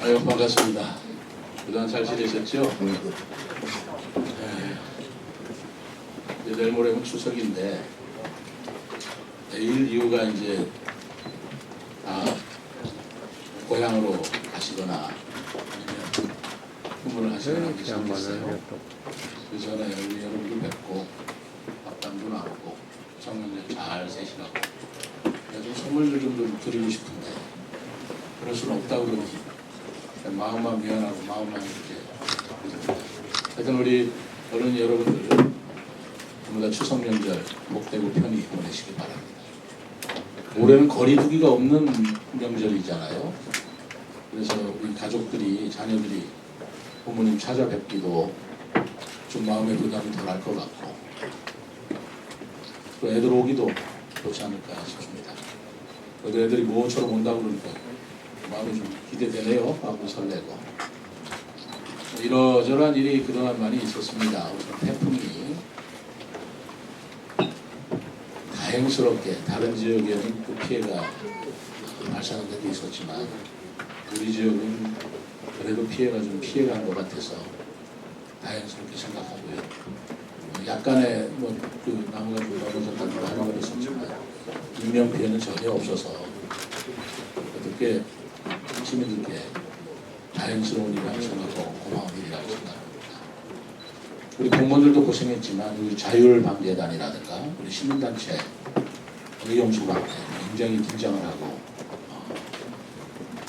아유 반갑습니다. 그동안 잘 지내셨죠? 네. 이제 내일 모레면 추석인데 내일 이후가 이제 다 고향으로 가시거나 아니면 하시거나 하기 시작했어요. 그 전에 우리 여러분들 뵙고 밥담도 나누고 성년절 잘 세시라고 좀 선물들 좀 드리고 싶은데 그럴 수는 없다고 그러니 마음만 미안하고 마음만 이렇게 하여튼 우리 어른 여러분들 전부 다 추석 명절 복되고 편히 보내시기 바랍니다. 올해는 거리두기가 없는 명절이잖아요. 그래서 우리 가족들이 자녀들이 부모님 찾아뵙기도 좀 마음의 부담이 덜할 것 같고 또 애들 오기도 그렇지 않을까 싶습니다. 그래도 애들이 모처럼 온다고 그러니까 마음이 좀 기대되네요. 마음이 설레고 이러저러한 일이 그동안 많이 있었습니다. 태풍이 다행스럽게 다른 지역에는 그 피해가 발생한 데도 있었지만 우리 지역은 그래도 피해가 좀 피해간 것 같아서 다행스럽게 생각하고요. 뭐 약간의 뭐그 나무가 좀 넘어졌다든가 하는 건 있었지만 인명 피해는 전혀 없어서 어떻게 시민들께 다행스러운 일이라고 생각하고 고마운 일이라고 생각합니다. 우리 공무원들도 고생했지만 우리 자율방재단이라든가 우리 시민단체 의용소방대 굉장히 긴장을 하고 어,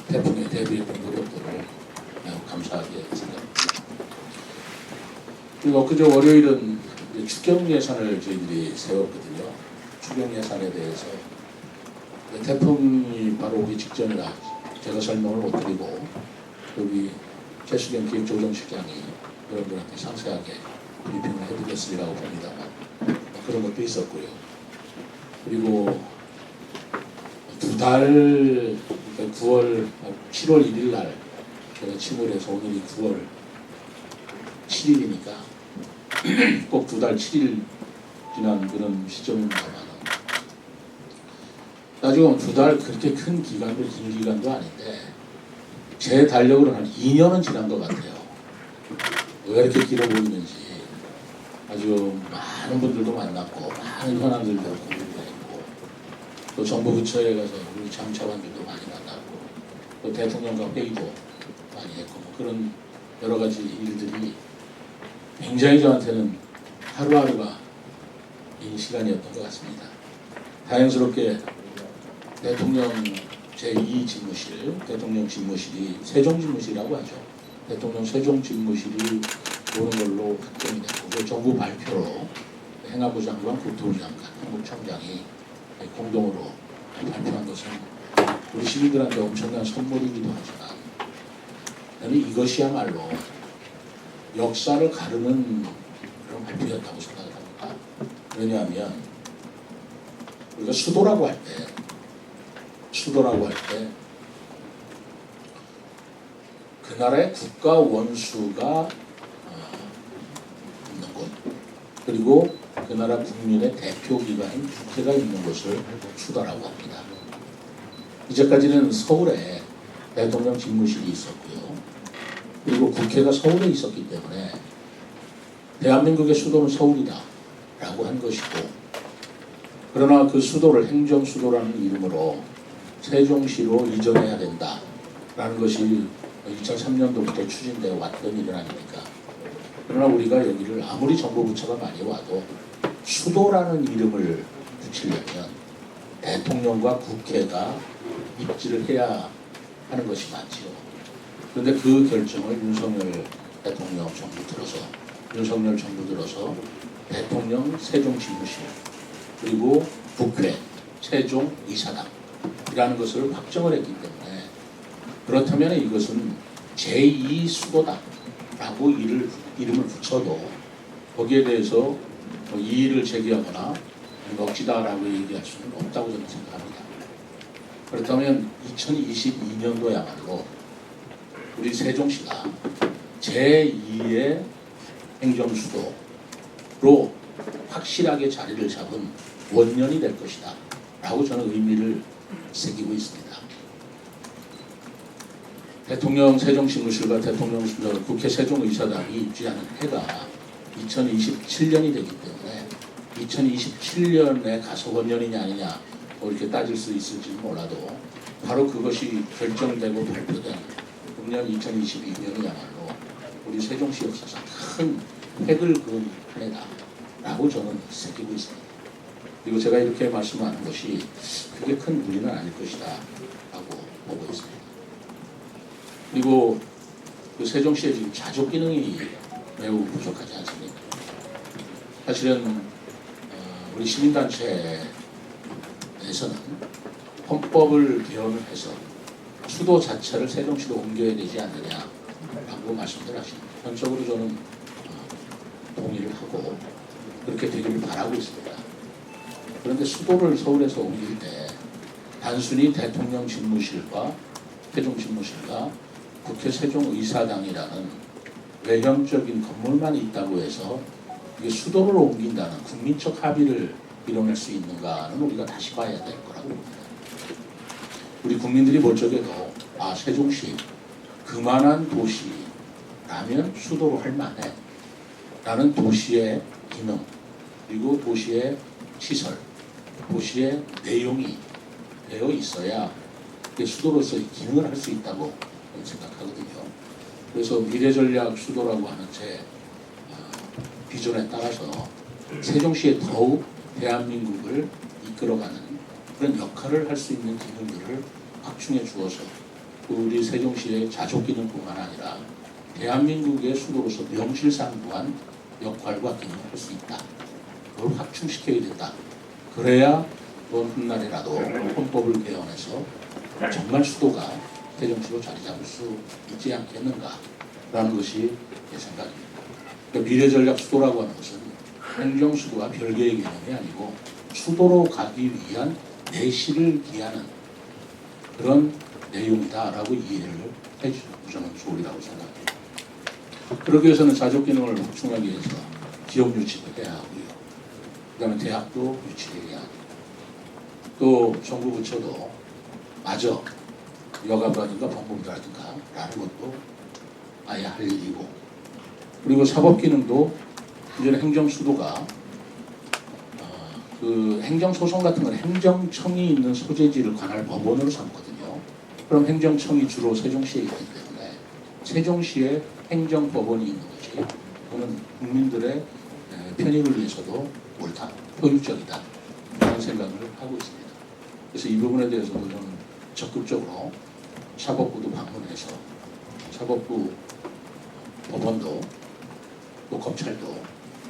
태풍에 대비했던 노력들을 매우 감사하게 생각합니다. 그리고 엊그제 월요일은 추경 예산을 저희들이 세웠거든요. 추경 예산에 대해서 근데 태풍이 바로 오기 직전이라 제가 설명을 못 드리고 여기 최수경 기획조정실장이 여러분들한테 상세하게 브리핑을 해드렸으리라고 봅니다만 뭐 그런 것도 있었고요. 그리고 두 달, 그러니까 9월, 7월 1일 날 제가 침울해서 오늘이 9월 7일이니까 꼭 두 달 7일 지난 그런 시점입니다만 나중에 보면 두 달 그렇게 큰 기간도 긴 기간도 아닌데 제 달력으로는 한 2년은 지난 것 같아요. 왜 이렇게 길어 보이는지 아주 많은 분들도 만났고 많은 현안들도 공유했고 또 정부 부처에 가서 우리 장차관들도 많이 만났고 또 대통령과 회의도 많이 했고 뭐 그런 여러 가지 일들이 굉장히 저한테는 하루하루가 긴 시간이었던 것 같습니다. 다행스럽게 대통령 제2 집무실, 대통령 집무실이 세종 집무실이라고 하죠. 대통령 세종 집무실이 오는 걸로 확정이 됐고 그 정부 발표로 행안부 장관, 국토부 장관, 한국청장이 공동으로 발표한 것은 우리 시민들한테 엄청난 선물이기도 하지만 이것이야말로 역사를 가르는 그런 발표였다고 생각합니다. 왜냐하면 우리가 수도라고 할 때 수도라고 할 때 그 나라의 국가 원수가 어, 있는 곳 그리고 그 나라 국민의 대표 기관인 국회가 있는 곳을 수도라고 합니다. 이제까지는 서울에 대통령 집무실이 있었고요. 그리고 국회가 서울에 있었기 때문에 대한민국의 수도는 서울이다 라고 한 것이고 그러나 그 수도를 행정 수도라는 이름으로 세종시로 이전해야 된다라는 것이 2003년도부터 추진되어 왔던 일은 아닙니까? 그러나 우리가 여기를 아무리 정부 부처가 많이 와도 수도라는 이름을 붙이려면 대통령과 국회가 입지를 해야 하는 것이 맞지요. 그런데 그 결정을 윤석열 대통령 정부 들어서 윤석열 정부 들어서 대통령 세종 집무실 그리고 국회 세종 이사당 이라는 것을 확정을 했기 때문에 그렇다면 이것은 제2 수도다 라고 이를, 이름을 붙여도 거기에 대해서 뭐 이의를 제기하거나 넋지다라고 얘기할 수는 없다고 저는 생각합니다. 그렇다면 2022년도야말로 우리 세종시가 제2의 행정수도로 확실하게 자리를 잡은 원년이 될 것이다. 라고 저는 의미를 새기고 있습니다. 대통령 세종신무실과 대통령 저 국회 세종의사당이 입주하는 해가 2027년이 되기 때문에 2027년에 가소원년이냐 아니냐 뭐 이렇게 따질 수 있을지는 몰라도 바로 그것이 결정되고 발표된 금년 2022년이야말로 우리 세종시 역사상 큰 획을 그은 한 해다라고 저는 새기고 있습니다. 그리고 제가 이렇게 말씀하는 것이 그게 큰 무리는 아닐 것이다 라고 보고 있습니다. 그리고 그 세종시에 지금 자족 기능이 매우 부족하지 않습니까? 사실은 어, 우리 시민단체에서는 헌법을 개헌을 해서 수도 자체를 세종시로 옮겨야 되지 않느냐 라고 말씀들 하십니다. 전적으로 저는 어, 동의를 하고 그렇게 되기를 바라고 있습니다. 그런데 수도를 서울에서 옮길 때 단순히 대통령 집무실과 세종 집무실과 국회 세종의사당이라는 외형적인 건물만 있다고 해서 이게 수도를 옮긴다는 국민적 합의를 이뤄낼 수 있는가는 우리가 다시 봐야 될 거라고 봅니다. 우리 국민들이 볼 적에도 아 세종시 그만한 도시라면 수도로 할 만해 라는 도시의 기능 그리고 도시의 시설 도시의 내용이 되어 있어야 이게 수도로서 기능을 할 수 있다고 생각하거든요. 그래서 미래전략 수도라고 하는 제 어, 비전에 따라서 세종시에 더욱 대한민국을 이끌어가는 그런 역할을 할 수 있는 기능들을 확충해 주어서 우리 세종시의 자족 기능뿐만 아니라 대한민국의 수도로서 명실상부한 역할과 기능을 할 수 있다. 그걸 확충시켜야 된다. 그래야 먼 훗날이라도 헌법을 개헌해서 정말 수도가 세종시로 자리 잡을 수 있지 않겠는가라는 것이 제 생각입니다. 그러니까 미래전략 수도라고 하는 것은 행정 수도와 별개의 개념이 아니고 수도로 가기 위한 내실을 기하는 그런 내용이다라고 이해를 해주면 좋으리라고 생각합니다. 그러기 위해서는 자족 기능을 확충하기 위해서 기업 유치도 해야 하고요. 그 다음에 대학도 유치해야 하고 또 정부 부처도 마저 여가부라든가 법무부라든가 라는 것도 아예 할 일이고. 그리고 사법기능도 이제는 행정수도가 어, 그 행정소송 같은 건 행정청이 있는 소재지를 관할 법원으로 삼거든요. 그럼 행정청이 주로 세종시에 있기 때문에 세종시에 행정법원이 있는 것이 그는 국민들의 에, 편익을 위해서도 옳다, 효율적이다 그런 생각을 하고 있습니다. 그래서 이 부분에 대해서도 저는 적극적으로 사법부도 방문해서 사법부 법원도 또 검찰도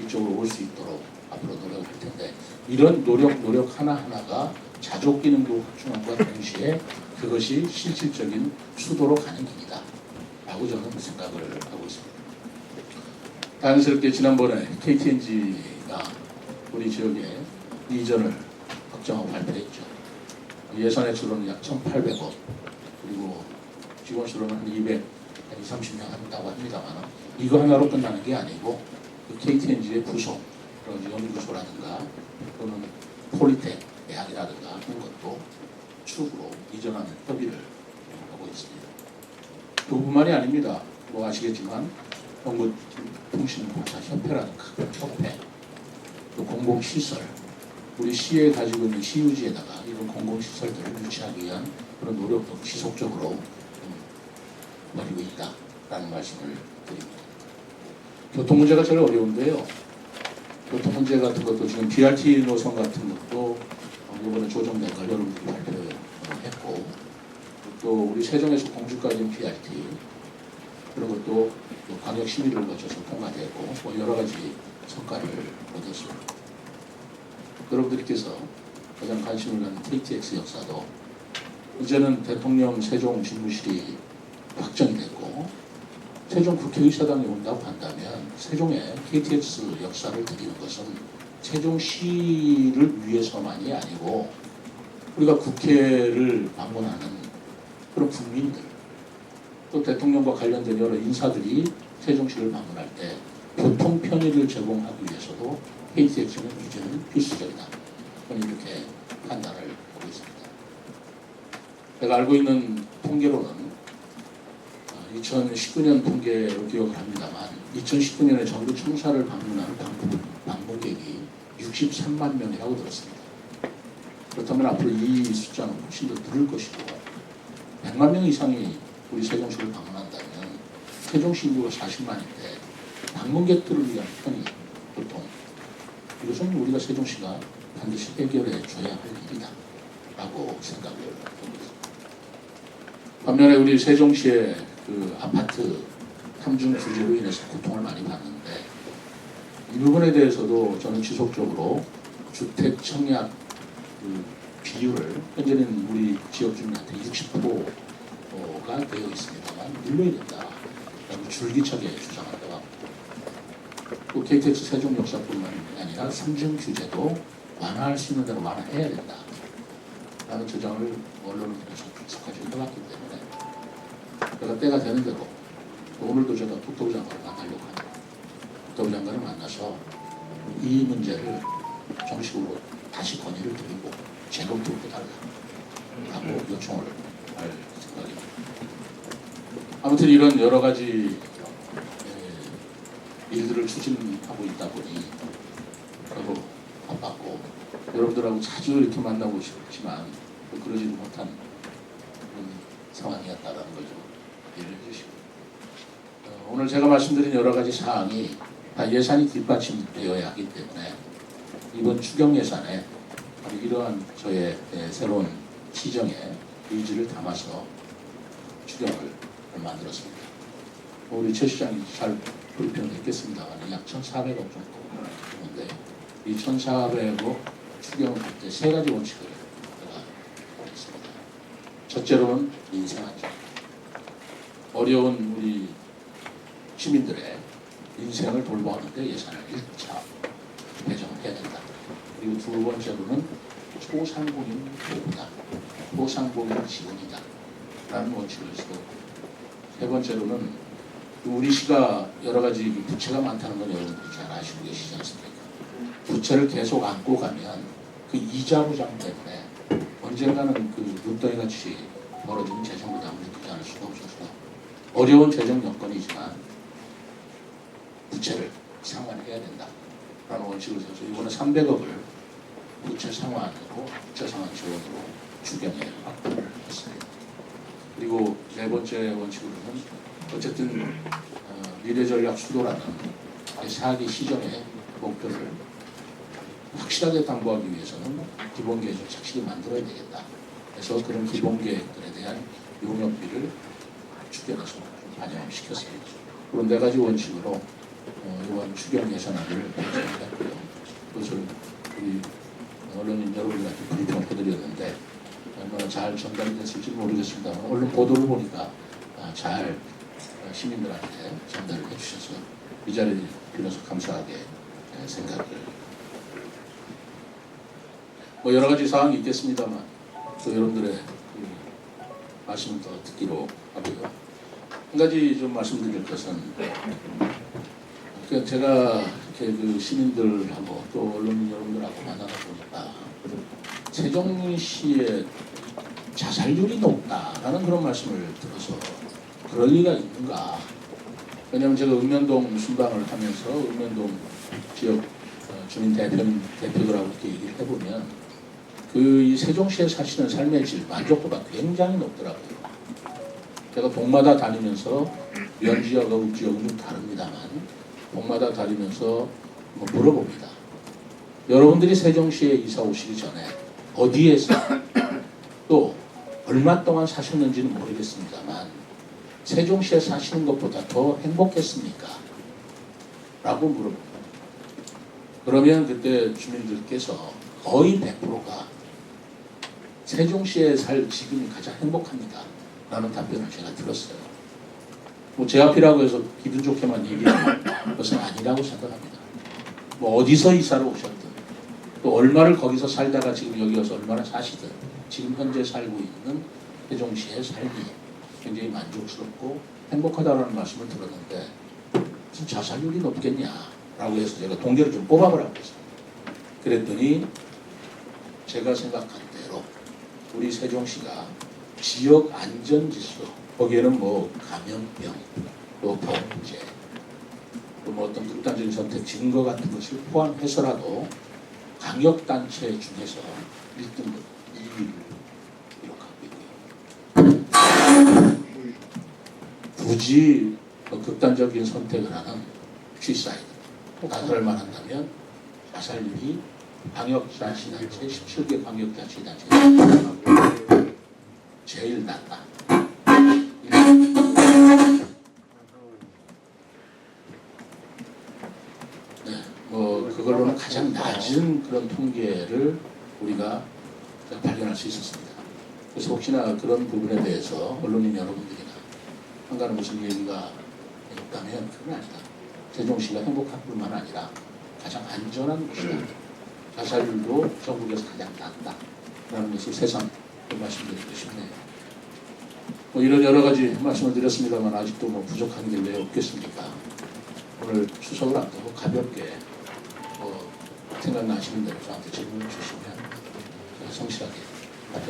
이쪽으로 올 수 있도록 앞으로 노력을 할 텐데 이런 노력 노력 하나 하나가 자족 기능도 확충함과 동시에 그것이 실질적인 수도로 가는 길이다 라고 저는 생각을 하고 있습니다. 다행스럽게 지난번에 KTNG가 우리 지역에 이전을 확정하고 발표했죠. 예산 액수로는 약 1,800억 그리고 직원 수로는 한 200, 한 2, 30명 한다고 합니다만 이거 하나로 끝나는 게 아니고 그 KTNG의 부속, 그런 연구소라든가 또는 폴리텍 대학이라든가 하는 것도 축으로 이전하는 협의를 하고 있습니다. 그뿐만이 아닙니다. 뭐 아시겠지만 정보통신공사협회라든가 그런 협회 또 공공시설 우리 시에 가지고 있는 시유지에다가 이런 공공시설들을 유치하기 위한 그런 노력도 지속적으로 좀 벌이고 있다라는 말씀을 드립니다. 교통 문제가 제일 어려운데요. 교통 문제 같은 것도 지금 BRT 노선 같은 것도 어, 이번에 조정된 걸 여러분들이 발표했고 또 우리 세종에서 공주까지는 BRT 그런 것도 또 광역 심의를 거쳐서 통과되고 뭐 여러 가지 성과를 얻었습니다. 여러분들께서 가장 관심을 갖는 KTX 역사도 이제는 대통령 세종 집무실이 확정이 됐고 세종 국회의사당이 온다고 한다면 세종에 KTX 역사를 드리는 것은 세종시를 위해서만이 아니고 우리가 국회를 방문하는 그런 국민들 또 대통령과 관련된 여러 인사들이 세종시를 방문할 때 교통 편의를 제공하기 위해서도 KTX는 이제는 필수적이다. 저는 이렇게 판단을 하고 있습니다. 제가 알고 있는 통계로는 2019년 통계로 기억을 합니다만 2019년에 전국 청사를 방문한 방문, 방문객이 63만 명이라고 들었습니다. 그렇다면 앞으로 이 숫자는 훨씬 더 늘을 것이고 100만 명 이상이 우리 세종시를 방문한다면 세종시 인구가 40만인데 방문객들을 위한 편의 보통. 이것은 우리가 세종시가 반드시 해결해 줘야 할 일이다. 라고 생각을 있습니다. 반면에 우리 세종시의 그 아파트 탐중 규제로 인해서 고통을 많이 받는데 이 부분에 대해서도 저는 지속적으로 주택 청약 그 비율을 현재는 우리 지역 주민한테 60%가 되어 있습니다만 늘려야 된다 라고 줄기차게 주장한다 또 KTX 세종 역사뿐만 아니라 삼중 규제도 완화할 수 있는 대로 완화해야 된다. 라는 주장을 언론을 통해서 계속까지 해왔기 때문에 내가 때가 되는 대로 또 오늘도 제가 국토부 장관을 만나려고 합니다. 국토부 장관을 만나서 이 문제를 정식으로 다시 건의를 드리고 재검토를 해달라고 요청을 할 생각입니다. 아무튼 이런 여러 가지 추진하고 있다 보니 저도 바빴고 여러분들하고 자주 이렇게 만나고 싶지만 또 그러지도 못한 그런 상황이었다라는 걸좀 이해해 주시고 어, 오늘 제가 말씀드린 여러 가지 사항이 다 예산이 뒷받침되어야 하기 때문에 이번 추경 예산에 이러한 저의 예, 새로운 시정의 의지를 담아서 추경을 만들었습니다. 우리 최 시장이 잘 불평했겠습니다만 약 1,400억 정도 되는데 이 1,400억 추경을 할 때 세 가지 원칙을 제가 했습니다. 첫째로는 민생 안정. 어려운 우리 시민들의 인생을 돌보는데 예산을 1차 배정해야 된다. 그리고 두 번째로는 소상공인 보호다. 소상공인 지원이다. 라는 원칙을 세웠고 세 번째로는 우리 시가 여러 가지 부채가 많다는 건 여러분들이 잘 아시고 계시지 않습니까? 부채를 계속 안고 가면 그 이자 부담 때문에 언젠가는 그 눈덩이 같이 벌어지는 재정 부담을 느끼지 않을 수가 없어서 어려운 재정 여건이지만 부채를 상환해야 된다. 라는 원칙을 세워서 이번에 300억을 부채 상환으로 부채 상환 지원으로 추경에 확보를 했습니다. 그리고 네 번째 원칙으로는 어쨌든 어, 미래전략 수도라는 사기 시정의 목표를 확실하게 당부하기 위해서는 기본 계획을 착실히 만들어야 되겠다. 그래서 그런 기본 계획들에 대한 용역비를 추경해서 좀 반영을 시켰습니다. 그런 네 가지 원칙으로 어, 이번 추경 예산안을 발표했고요. 그것을 우리 언론인 여러분들한테 브리핑을 해드렸는데 얼마나 잘 전달이 됐을지 모르겠습니다만 언론 보도를 보니까 아, 잘 어, 시민들한테 전달을 해주셔서 이 자리를 빌어서 감사하게 예, 생각을 뭐 여러 가지 사항이 있겠습니다만 또 여러분들의 그 말씀을 더 듣기로 하고요. 한 가지 좀 말씀드릴 것은 그 제가 그 시민들하고 또 언론인 여러분들하고 만나다 보니까 세종시의 자살률이 높다라는 그런 말씀을 들어서 그럴 리가 있는가? 왜냐하면 제가 읍면동 순방을 하면서 읍면동 지역 어, 주민 대표님 대표들하고 이렇게 얘기를 해보면 그 이 세종시에 사시는 삶의 질 만족도가 굉장히 높더라고요. 제가 동마다 다니면서 면 지역과 읍지역은 좀 다릅니다만 동마다 다니면서 뭐 물어봅니다. 여러분들이 세종시에 이사 오시기 전에 어디에서 또 얼마 동안 사셨는지는 모르겠습니다만 세종시에 사시는 것보다 더 행복했습니까? 라고 물어봅니다. 그러면 그때 주민들께서 거의 100%가 세종시에 살 지금이 가장 행복합니다. 라는 답변을 제가 들었어요. 뭐 제 앞이라고 해서 기분 좋게만 얘기하는 것은 아니라고 생각합니다. 뭐 어디서 이사를 오셨든 또 얼마를 거기서 살다가 지금 여기 와서 얼마나 사시든 지금 현재 살고 있는 세종시의 삶이 굉장히 만족스럽고 행복하다라는 말씀을 들었는데 무슨 자살률이 높겠냐라고 해서 제가 동계를 좀 뽑아보라고 했어요. 그랬더니 제가 생각한 대로 우리 세종시가 지역 안전지수 거기에는 뭐 감염병, 또 범죄, 또뭐 어떤 극단적인 선택 증거 같은 것을 포함해서라도 강력단체 중에서 1등급 굳이 뭐 극단적인 선택을 하는 쥐사이드 자살만 한다면 자살률이 광역자치단체 17개 광역자치단체 제일 낮다. 네, 뭐 그걸로는 가장 낮은 그런 통계를 우리가 발견할 수 있었습니다. 그래서 혹시나 그런 부분에 대해서 언론인 여러분들이나 한가는 무슨 얘기가 있다면 그건 아니다. 세종시가 행복한 뿐만 아니라 가장 안전한 곳이다. 자살률도 전국에서 가장 낮다. 라는 것을 새삼 말씀드리고 싶네요. 뭐 이런 여러 가지 말씀을 드렸습니다만 아직도 뭐 부족한 게 왜 없겠습니까? 오늘 추석을 앞두고 가볍게 뭐 생각나시는 대로 저한테 질문을 주시면 성실하게